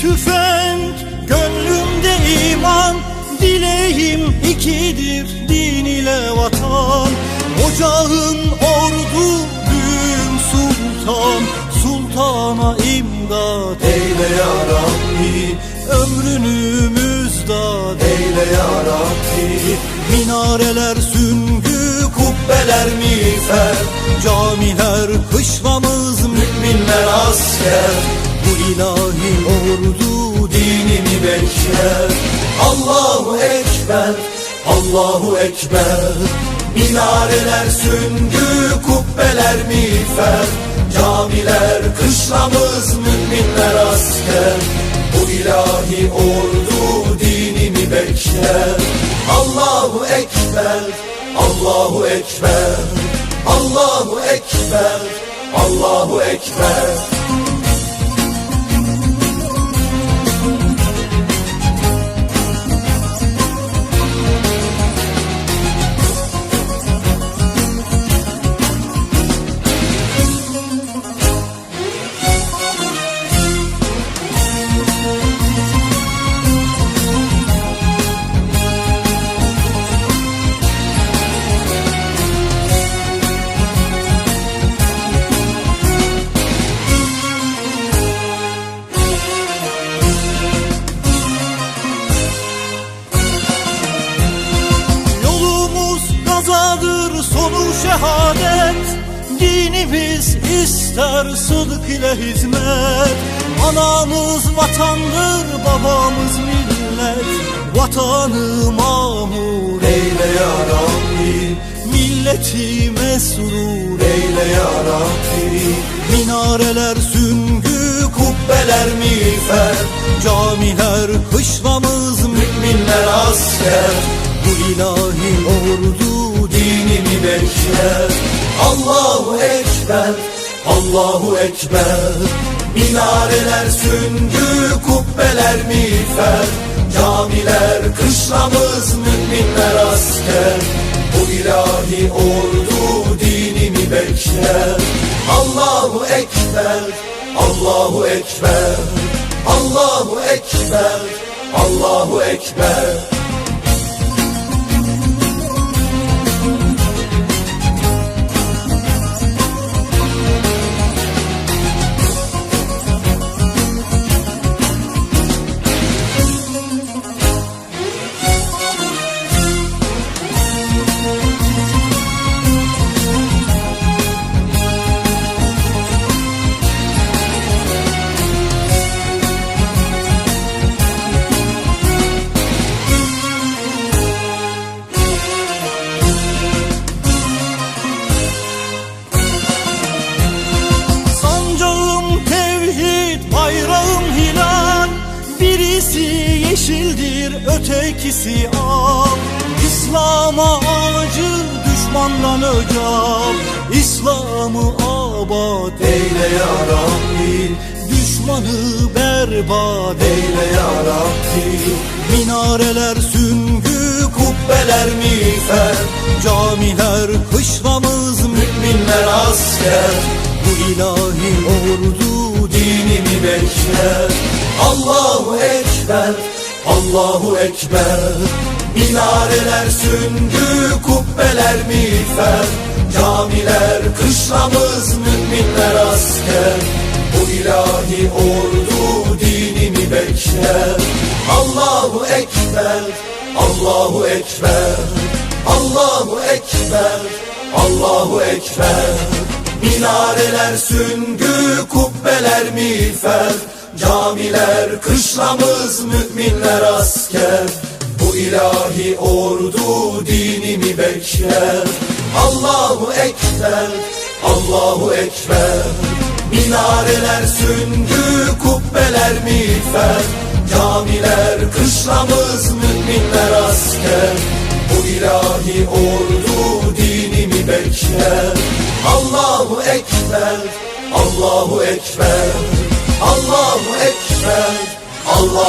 tüfek Gönlümde iman Dileğim ikidir Din ile vatan. Ocağın ordu Düğüm sultan Sultana imdat Eyle ya Rabbi. Ömrünü müzdat Eyle ya Rabbi. Minareler süngü Kubbeler miğfer. Camiler kışlamız Müminler asker. Bu ilahi ordu Dinimi bekler Allahu Ekber Allahu Ekber. Minareler süngü Kubbeler miğfer. Camiler kışlamız Müminler asker. Bu ilahi ordu dinimi bekler Allahu Ekber Allahu Ekber. Allahu Ekber Allahu Ekber sonu şehadet Dinimiz ister sıdk ile hizmet. Anamız vatandır babamız millet. Vatanı mamur Eyle ya Rabbi. Milleti mesrur Eyle ya Rabbi. Minareler süngü Kubbeler miğfer. Camiler kışlamız Müminler asker. Bu ilahi ordu Dinimi bekler Allahu Ekber Allahu Ekber. Minareler süngü Kubbeler miğfer. Camiler kışlamız Müminler asker. Bu ilahi ordu dinimi bekler. Allahu Ekber Allahu Ekber. Allahu Ekber Allahu Ekber tevhid, bayrağım hilal. Birisi yeşildir, ötekisi al. İslam'a acı, düşmandan öcal. İslam'ı abad, Eyle ya Rabbi. Düşmanı berbat Eyle ya Rabbi. Minareler süngü, Kubbeler miğfer. Camiler kışlamız Müminler asker. Bu ilahi ordu bekler Allahu Ekber Allahu Ekber. Minareler süngü Kubbeler miğfer. Camiler kışlamız Müminler asker. Bu ilahi ordu dinimi bekler. Allahu Ekber Allahu Ekber. Allahu Ekber Allahu Ekber Minareler süngü kubbeler miğfer. Camiler kışlamız müminler asker. Bu ilahi ordu dinimi bekler. Allahu Ekber Allahu Ekber. Minareler süngü kubbeler miğfer. Camiler kışlamız müminler asker Bu ilahi ordu dinimi bekler Allahu Ekber Allahu Ekber Allahu Ekber Allah